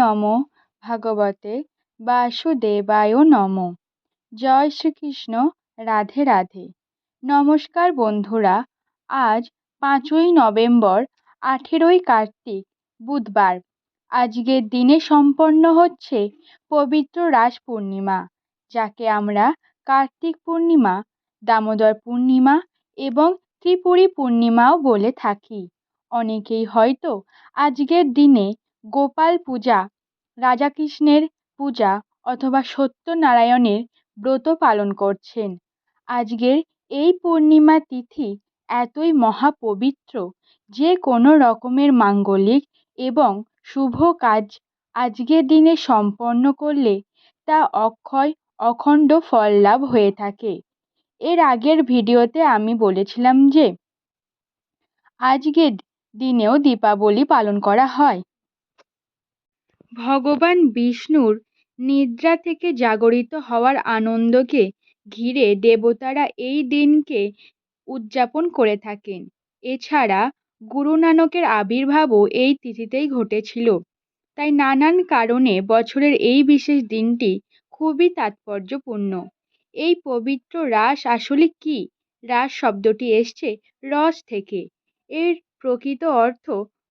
নমো ভাগবতে বাসুদেবায় নমো। জয় শ্রীকৃষ্ণ, রাধে রাধে। নমস্কার বন্ধুরা, আজ পাঁচই নভেম্বর, আঠেরোই কার্তিক, বুধবার। আজকের দিনে সম্পন্ন হচ্ছে পবিত্র রাস পূর্ণিমা, যাকে আমরা কার্তিক পূর্ণিমা, দামোদর পূর্ণিমা এবং ত্রিপুরী পূর্ণিমাও বলে থাকি। অনেকেই হয়তো আজকের দিনে গোপাল পূজা, রাধাকৃষ্ণের পূজা অথবা সত্যনারায়ণের ব্রত পালন করছেন। আজকের এই পূর্ণিমা তিথি এতই মহাপবিত্র যে কোনো রকমের মাঙ্গলিক এবং শুভ কাজ আজকের দিনে সম্পন্ন করলে তা অক্ষয় অখণ্ড ফল লাভ হয়ে থাকে। এর আগের ভিডিওতে আমি বলেছিলাম যে, আজকের দিনেও দীপাবলি পালন করা হয়। ভগবান বিষ্ণুর নিদ্রা থেকে জাগরিত হওয়ার আনন্দকে ঘিরে দেবতারা এই দিনকে উদযাপন করে থাকেন। এছাড়া গুরু নানকের আবির্ভাবও এই তিথিতেই ঘটেছিল। তাই নানান কারণে বছরের এই বিশেষ দিনটি খুবই তাৎপর্যপূর্ণ। এই পবিত্র রাস আসলে কি? রাস শব্দটি এসছে রস থেকে। এর প্রকৃত অর্থ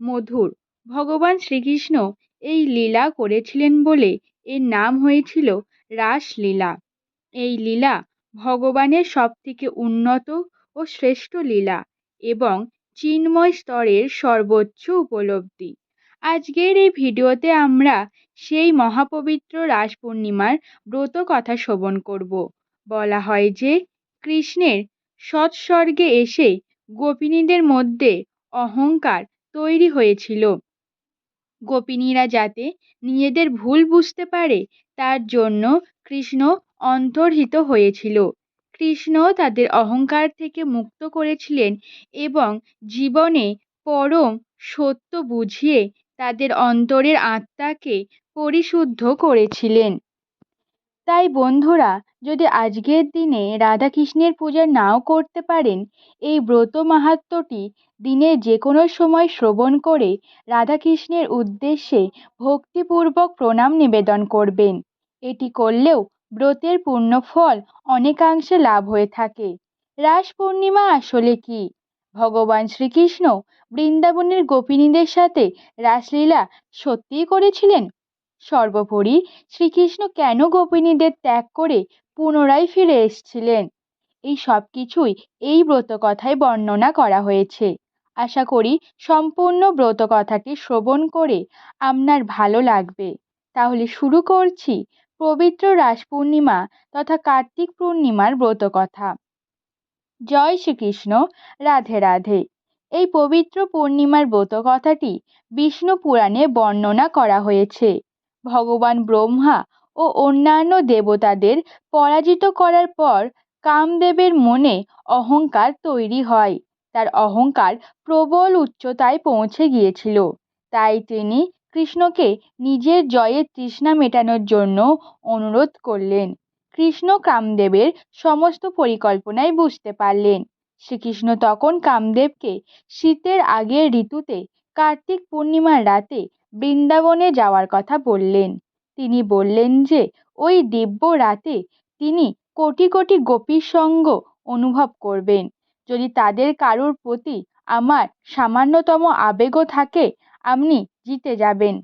মধুর। ভগবান শ্রীকৃষ্ণ এই লীলা করেছিলেন বলে এর নাম হয়েছিল রাসলীলা। এই লীলা ভগবানের সবথেকে উন্নত ও শ্রেষ্ঠ লীলা এবং চিন্ময় স্তরের সর্বোচ্চ উপলব্ধি। আজকের এই ভিডিওতে আমরা সেই মহাপবিত্র রাস পূর্ণিমার ব্রত কথা শ্রবণ করব। বলা হয় যে, কৃষ্ণের সৎস্বর্গে এসে গোপিনীদের মধ্যে অহংকার তৈরি হয়েছিল। গোপিনীরা যাতে নিজেদের ভুল বুঝতে পারে, তার জন্য কৃষ্ণ অন্তর্হিত হয়েছিল। কৃষ্ণ তাদের অহংকার থেকে মুক্ত করেছিলেন এবং জীবনে পরম সত্য বুঝিয়ে তাদের অন্তরের আত্মাকে পরিশুদ্ধ করেছিলেন। তাই বন্ধুরা, যদি আজকের দিনে রাধাকৃষ্ণের পূজা নাও করতে পারেন, এই ব্রত মাহাত্ম্যটি দিনের যে কোনো সময় শ্রবণ করে রাধাকৃষ্ণের উদ্দেশ্যে ভক্তিপূর্বক প্রণাম নিবেদন করবেন। এটি করলেও ব্রতের পূর্ণ ফল অনেকাংশে লাভ হয়ে থাকে। রাস পূর্ণিমা আসলে কি? ভগবান শ্রীকৃষ্ণ বৃন্দাবনের গোপিনীদের সাথে রাসলীলা সত্যিই করেছিলেন? সর্বোপরি শ্রীকৃষ্ণ কেন গোপিনীদের ত্যাগ করে পুনরায় ফিরে এসেছিলেন? এই সব কিছুই এই ব্রত কথায় বর্ণনা করা হয়েছে। আশা করি সম্পূর্ণ ব্রত কথাটি শ্রবণ করে আপনার ভালো লাগবে। তাহলে শুরু করছি পবিত্র রাস পূর্ণিমা তথা কার্তিক পূর্ণিমার ব্রত কথা। জয় শ্রীকৃষ্ণ, রাধে রাধে। এই পবিত্র পূর্ণিমার ব্রত কথাটি বিষ্ণু পুরাণে বর্ণনা করা হয়েছে। ভগবান ব্রহ্মা ও অন্যান্য দেবতাদের পরাজিত করার পর কামদেবের মনে অহংকার তৈরি হয়। তার অহংকার প্রবল উচ্চতায় পৌঁছে গিয়েছিল। তাই তিনি কৃষ্ণকে নিজের জয়ের তৃষ্ণা মেটানোর জন্য অনুরোধ করলেন। কৃষ্ণ কামদেবের সমস্ত পরিকল্পনাই বুঝতে পারলেন। শ্রীকৃষ্ণ তখন কামদেবকে শীতের আগের ঋতুতে কার্তিক পূর্ণিমার রাতে বৃন্দাবনে যাওয়ার কথা বললেন। তিনি বললেন যে, ওই দিব্য রাতে তিনি কোটি কোটি গোপীর সঙ্গ অনুভব করবেন। যদি তাদের কারুর প্রতি আমার সামান্যতম আবেগও থাকে, আপনি জিতে যাবেন।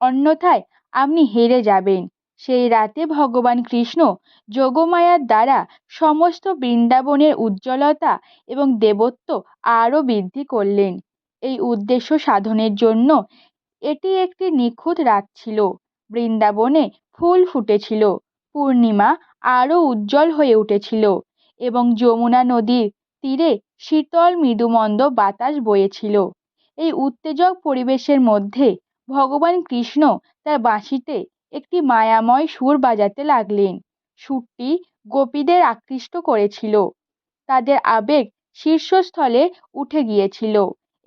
অন্যথায় আপনি হেরে যাবেন। সেই রাতে ভগবান কৃষ্ণ যোগমায়ার দ্বারা সমস্ত বৃন্দাবনের উজ্জ্বলতা এবং দেবত্ব আরও বৃদ্ধি করলেন। এই উদ্দেশ্য সাধনের জন্য এটি একটি নিখুঁত রাত ছিল। বৃন্দাবনে ফুল ফুটেছিল, পূর্ণিমা আরও উজ্জ্বল হয়ে উঠেছিল এবং যমুনা নদীর তীরে শীতল মৃদুমন্দ বাতাস বয়েছিল। এই উত্তেজক পরিবেশের মধ্যে ভগবান কৃষ্ণ তার বাঁশিতে একটি মায়াময় সুর বাজাতে লাগলেন। সুরটি গোপীদের আকৃষ্ট করেছিল। তাদের আবেগ শীর্ষস্থলে উঠে গিয়েছিল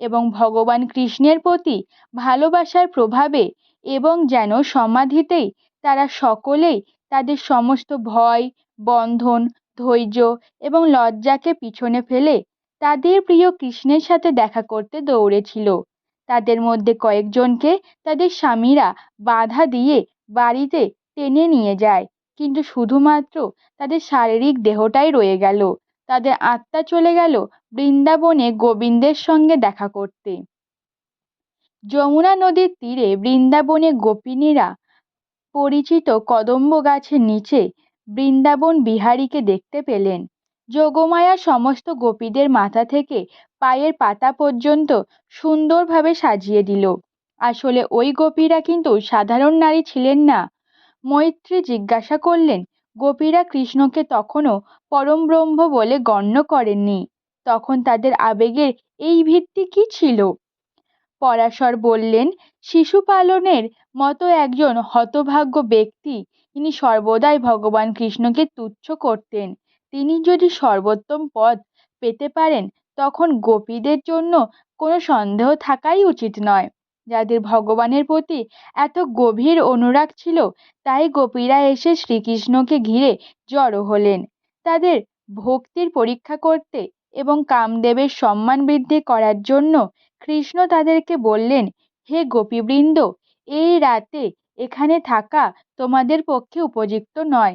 এবং ভগবান কৃষ্ণের প্রতি ভালোবাসার প্রভাবে এবং যেন সমাধিতেই তারা সকলেই তাদের সমস্ত ভয়, বন্ধন ধৈর্য এবং লজ্জাকে পিছনে ফেলে তাদের প্রিয় কৃষ্ণের সাথে দেখা করতে দৌড়েছিল। তাদের মধ্যে কয়েকজনকে তাদের স্বামীরা বাধা দিয়ে বাড়িতে টেনে নিয়ে যায়, কিন্তু শুধুমাত্র তাদের শারীরিক দেহটাই রয়ে গেল। তাদের আত্মা চলে গেল বৃন্দাবনে গোবিন্দের সঙ্গে দেখা করতে। যমুনা নদীর তীরে বৃন্দাবনে গোপিনীরা পরিচিত কদম্ব গাছের নিচে বৃন্দাবন বিহারীকে দেখতে পেলেন। যোগমায়া সমস্ত গোপীদের মাথা থেকে পায়ের পাতা পর্যন্ত সুন্দরভাবে সাজিয়ে দিল। আসলে ওই গোপীরা কিন্তু সাধারণ নারী ছিলেন না। মৈত্রী জিজ্ঞাসা করলেন, গোপীরা কৃষ্ণকে তখনও পরম ব্রহ্ম বলে গণ্য করেননি? তখন তাদের আবেগের এই ভিত্তি কি ছিল? পরাশর বললেন শিশু পালনের মতো একজন হতভাগ্য ব্যক্তি তিনি সর্বদাই ভগবান কৃষ্ণকে তুচ্ছ করতেন। তিনি যদি সর্বোত্তম পদ পেতে পারেন, তখন গোপীদের জন্য কোনো সন্দেহ থাকাই উচিত নয়। যাদের ভগবানের প্রতি এত গভীর অনুরাগ ছিল, তাই গোপীরা এসে শ্রীকৃষ্ণকে ঘিরে জড়ো হলেন। তাদের ভক্তির পরীক্ষা করতে এবং কামদেবের সম্মান বৃদ্ধি করার জন্য কৃষ্ণ তাদেরকে বললেন, হে গোপীবৃন্দ, এই রাতে এখানে থাকা তোমাদের পক্ষে উপযুক্ত নয়।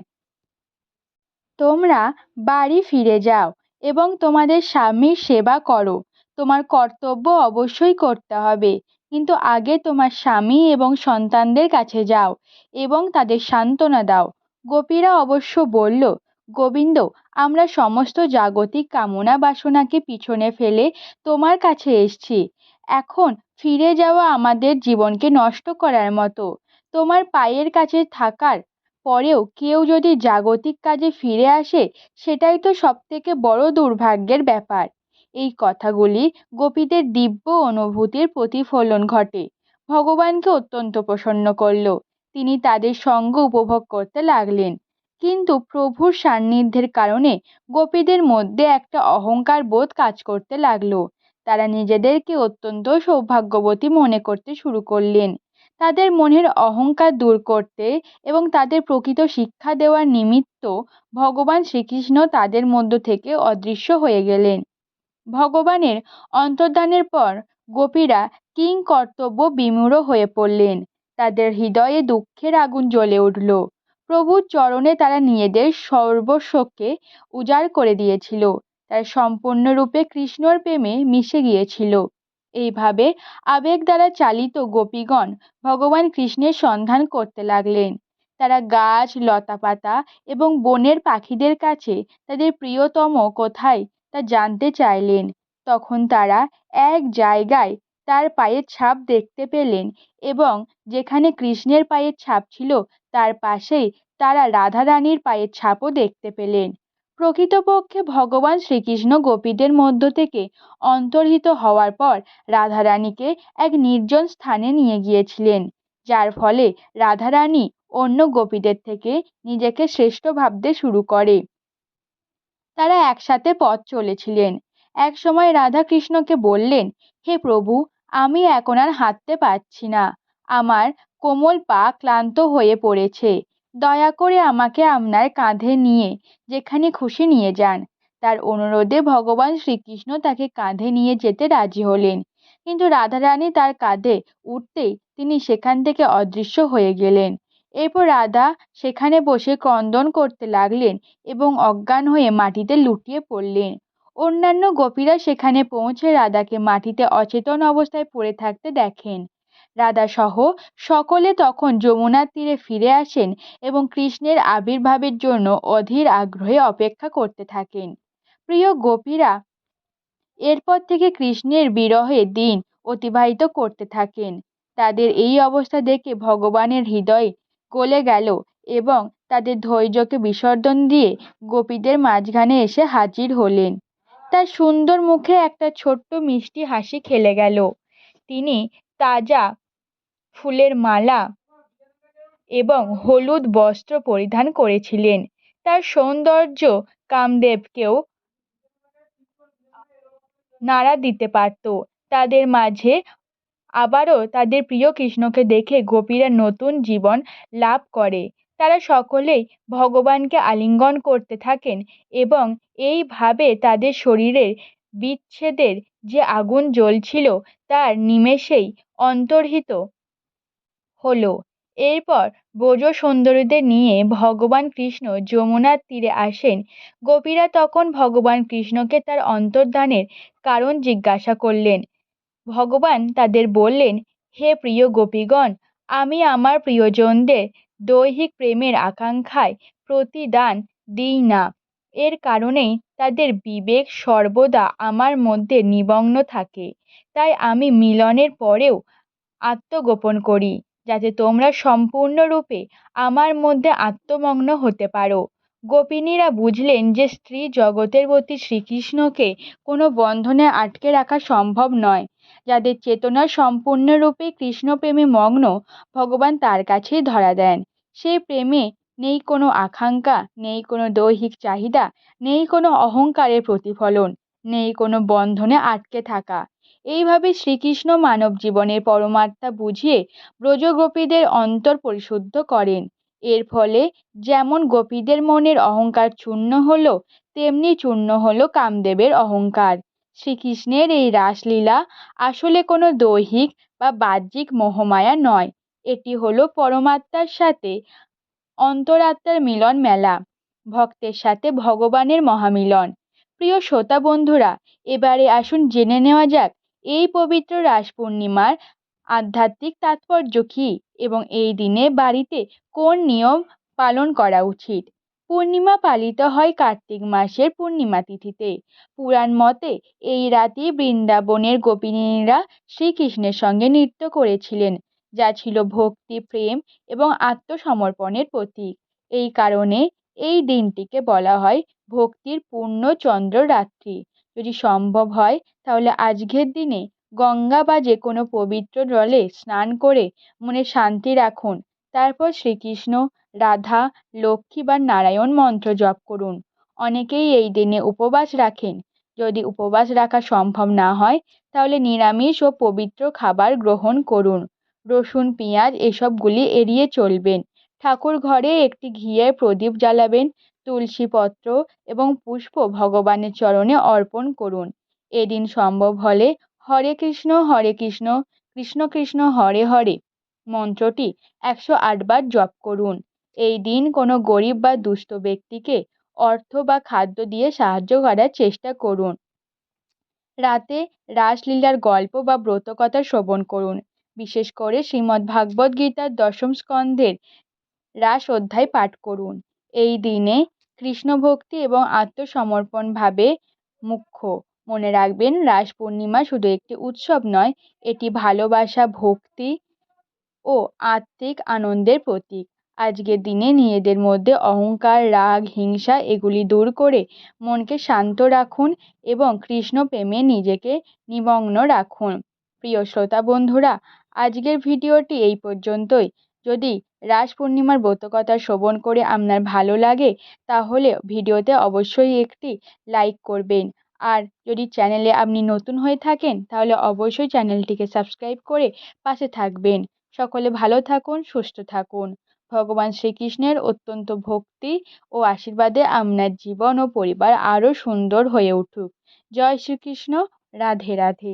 তোমরা বাড়ি ফিরে যাও এবং তোমাদের স্বামীর সেবা করো। তোমার কর্তব্য অবশ্যই করতে হবে। কিন্তু আগে তোমার স্বামী এবং সন্তানদের কাছে যাও এবং তাদের সান্ত্বনা দাও। গোপীরা অবশ্য বলল, গোবিন্দ, আমরা সমস্ত জাগতিক কামনা বাসনাকে পিছনে ফেলে তোমার কাছে এসছি। এখন ফিরে যাওয়া আমাদের জীবনকে নষ্ট করার মতো। তোমার পায়ের কাছে থাকার পরেও কেউ যদি জাগতিক কাজে ফিরে আসে, সেটাই তো সবথেকে বড় দুর্ভাগ্যের ব্যাপার। এই কথাগুলি গোপীদের দিব্য অনুভূতির প্রতিফলন ঘটে। ভগবানকে অত্যন্ত প্রসন্ন করল। তিনি তাদের সঙ্গ উপভোগ করতে লাগলেন। কিন্তু প্রভুর সান্নিধ্যের কারণে গোপীদের মধ্যে একটা অহংকার বোধ কাজ করতে লাগল। তারা নিজেদেরকে অত্যন্ত সৌভাগ্যবতী মনে করতে শুরু করলেন। তাদের মনের অহংকার দূর করতে এবং তাদের প্রকৃত শিক্ষা দেওয়ার নিমিত্ত ভগবান শ্রীকৃষ্ণ তাদের মধ্য থেকে অদৃশ্য হয়ে গেলেন। ভগবানের অন্তর্ধানের পর গোপীরা কিং কর্তব্য বিমূঢ় হয়ে পড়লেন। তাদের হৃদয়ে দুঃখের আগুন জ্বলে উঠল। প্রভুর চরণে তারা নিজেদের সর্বস্বকে উজাড় করে দিয়েছিল। তারা সম্পূর্ণরূপে কৃষ্ণর প্রেমে মিশে গিয়েছিল। এইভাবে আবেগ দ্বারা চালিত গোপীগণ ভগবান কৃষ্ণের সন্ধান করতে লাগলেন। তারা গাছ, লতাপাতা এবং বনের পাখিদের কাছে তাদের প্রিয়তম কোথায় তা জানতে চাইলেন। তখন তারা এক জায়গায় তার পায়ের ছাপ দেখতে পেলেন এবং যেখানে কৃষ্ণের পায়ের ছাপ ছিল, তার পাশেই তারা রাধারানীর পায়ের ছাপও দেখতে পেলেন। প্রকৃতপক্ষে ভগবান শ্রীকৃষ্ণ গোপীদের মধ্য থেকে অন্তর্হিত হওয়ার পর রাধারানীকে এক নির্জন স্থানে নিয়ে গিয়েছিলেন, যার ফলে রাধারানী অন্য গোপীদের থেকে নিজেকে শ্রেষ্ঠ ভাবতে শুরু করে। তারা একসাথে পথ চলেছিলেন। এক সময় রাধা কৃষ্ণকে বললেন, হে প্রভু, আমি এখন আর হাঁটতে পারছি না। আমার কোমল পা ক্লান্ত হয়ে পড়েছে। দয়া করে আমাকে আপনার কাঁধে নিয়ে, যেখানে খুশি নিয়ে যান। তার অনুরোধে ভগবান শ্রীকৃষ্ণ তাকে কাঁধে নিয়ে যেতে রাজি হলেন। কিন্তু রাধারানী তার কাঁধে উঠতেই তিনি সেখান থেকে অদৃশ্য হয়ে গেলেন। এরপর রাধা সেখানে বসে ক্রন্দন করতে লাগলেন এবং অজ্ঞান হয়ে মাটিতে লুটিয়ে পড়লেন। অন্যান্য গোপীরা সেখানে পৌঁছে রাধাকে মাটিতে অচেতন অবস্থায় পড়ে থাকতে দেখেন। রাধাসহ সকলে তখন যমুনার তীরে ফিরে আসেন এবং কৃষ্ণের আবির্ভাবের জন্য অধীর আগ্রহে অপেক্ষা করতে থাকেন। প্রিয় গোপীরা, এরপর থেকে কৃষ্ণের বিরহে দিন অতিবাহিত করতে থাকেন। তাদের এই অবস্থা দেখে ভগবানের হৃদয় গলে গেল এবং তাদের ধৈর্যকে বিসর্জন দিয়ে গোপীদের মাঝখানে এসে হাজির হলেন। তার সুন্দর মুখে একটা ছোট্ট মিষ্টি হাসি খেলে গেল। তিনি তাজা ফুলের মালা এবং হলুদ বস্ত্র পরিধান করেছিলেন। তার সৌন্দর্য কামদেবকেও নাড়া দিতে পারত। তাদের মাঝে আবারও তাদের প্রিয় কৃষ্ণকে দেখে গোপীরা নতুন জীবন লাভ করে। তারা সকলেই ভগবানকে আলিঙ্গন করতে থাকেন এবং এইভাবে তাদের শরীরের বিচ্ছেদের যে আগুন জ্বলছিল, তার নিমেষেই অন্তর্হিত হলো। এরপর ব্রজ সুন্দরীদের নিয়ে ভগবান কৃষ্ণ যমুনার তীরে আসেন। গোপীরা তখন ভগবান কৃষ্ণকে তার অন্তর্ধানের কারণ জিজ্ঞাসা করলেন। ভগবান তাদের বললেন, হে প্রিয় গোপীগণ, আমি আমার প্রিয়জনদের দৈহিক প্রেমের আকাঙ্ক্ষায় প্রতিদান দিই না। এর কারণেই তাদের বিবেক সর্বদা আমার মধ্যে নিমগ্ন থাকে। তাই আমি মিলনের পরেও আত্মগোপন করি। যাতে তোমরা সম্পূর্ণরূপে আমার মধ্যে আত্মমগ্ন হতে পারো। গোপিনীরা বুঝলেন যে স্ত্রী জগতের প্রতি শ্রীকৃষ্ণকে কোনো বন্ধনে আটকে রাখা সম্ভব নয়। যাদের চেতনা সম্পূর্ণরূপে কৃষ্ণপ্রেমে মগ্ন, ভগবান তার কাছেই ধরা দেন। সেই প্রেমে নেই কোনো আকাঙ্ক্ষা, নেই কোনো দৈহিক চাহিদা, নেই কোনো অহংকারের প্রতিফলন, নেই কোনো বন্ধনে আটকে থাকা। এইভাবে শ্রীকৃষ্ণ মানব জীবনের পরমাত্মা বুঝিয়ে ব্রজগোপীদের অন্তর পরিশুদ্ধ করেন। এর ফলে যেমন গোপীদের মনের অহংকার চূর্ণ হলো, তেমনি চূর্ণ হলো কামদেবের অহংকার। শ্রীকৃষ্ণের এই রাসলীলা আসলে কোনো দৈহিক বা বাহ্যিক মোহমায়া নয়। এটি হলো পরমাত্মার সাথে অন্তরাত্মার মিলন মেলা, ভক্তের সাথে ভগবানের মহামিলন। প্রিয় শ্রোতা বন্ধুরা, এবারে আসুন জেনে নেওয়া যাক এই পবিত্র রাস পূর্ণিমার আধ্যাত্মিক তাৎপর্য কী এবং এই দিনে বাড়িতে কোন নিয়ম পালন করা উচিত? পূর্ণিমা পালিত হয় কার্তিক মাসের পূর্ণিমা তিথিতে। পুরাণ মতে এই রাতেই বৃন্দাবনের গোপিনীরা শ্রীকৃষ্ণের সঙ্গে নৃত্য করেছিলেন, যা ছিল ভক্তি, প্রেম এবং আত্মসমর্পণের প্রতীক। এই কারণে এই দিনটিকে বলা হয় ভক্তির পূর্ণ চন্দ্র রাত্রি। যদি সম্ভব হয়, তাহলে আজকের দিনে গঙ্গা বা যে কোনো পবিত্র জলে স্নান করে মনে শান্তি রাখুন। তারপর শ্রীকৃষ্ণ, রাধা, লক্ষ্মী বা নারায়ণ মন্ত্র জপ করুন। অনেকেই এই দিনে উপবাস রাখেন। যদি উপবাস রাখা সম্ভব না হয়, তাহলে নিরামিষ ও পবিত্র খাবার গ্রহণ করুন। রসুন, পেঁয়াজ এসবগুলি এড়িয়ে চলবেন। ঠাকুর ঘরে একটি ঘিয়ের প্রদীপ জ্বালাবেন। তুলসী পত্র এবং পুষ্প ভগবানের চরণে অর্পণ করুন। এদিন সম্ভব হলে হরে কৃষ্ণ হরে কৃষ্ণ কৃষ্ণ কৃষ্ণ, হরে হরে। মন্ত্রটি একশো আটবার জপ করুন। এই দিন কোনো গরিব বা দুস্থ ব্যক্তিকে অর্থ বা খাদ্য দিয়ে সাহায্য করার চেষ্টা করুন। রাতে রাসলীলার গল্প বা ব্রতকথা শ্রবণ করুন। বিশেষ করে শ্রীমদ্ ভাগবত গীতার দশম স্কন্ধের রাস অধ্যায় পাঠ করুন। এই দিনে কৃষ্ণ ভক্তি এবং আত্মসমর্পণ ভাবে মুখ্য। মনে রাখবেন, রাস পূর্ণিমা শুধু একটি উৎসব নয়, এটি ভালোবাসা, ভক্তি ও আত্মিক আনন্দের প্রতীক। আজকের দিনে নিজেদের মধ্যে অহংকার, রাগ, হিংসা এগুলি দূর করে মনকে শান্ত রাখুন এবং কৃষ্ণ প্রেমে নিজেকে নিমগ্ন রাখুন। প্রিয় শ্রোতা বন্ধুরা, আজকের ভিডিওটি এই পর্যন্তই। যদি রাস পূর্ণিমার ব্রতকথা শ্রবণ করে আপনার ভালো লাগে, তাহলে ভিডিওতে অবশ্যই একটি লাইক করবেন। আর যদি চ্যানেলে আপনি নতুন হয়ে থাকেন, তাহলে অবশ্যই চ্যানেলটিকে সাবস্ক্রাইব করে পাশে থাকবেন। সকলে ভালো থাকুন, সুস্থ থাকুন। ভগবান শ্রীকৃষ্ণের অত্যন্ত ভক্তি ও আশীর্বাদে আপনার জীবন ও পরিবার আরও সুন্দর হয়ে উঠুক। জয় শ্রীকৃষ্ণ, রাধে রাধে।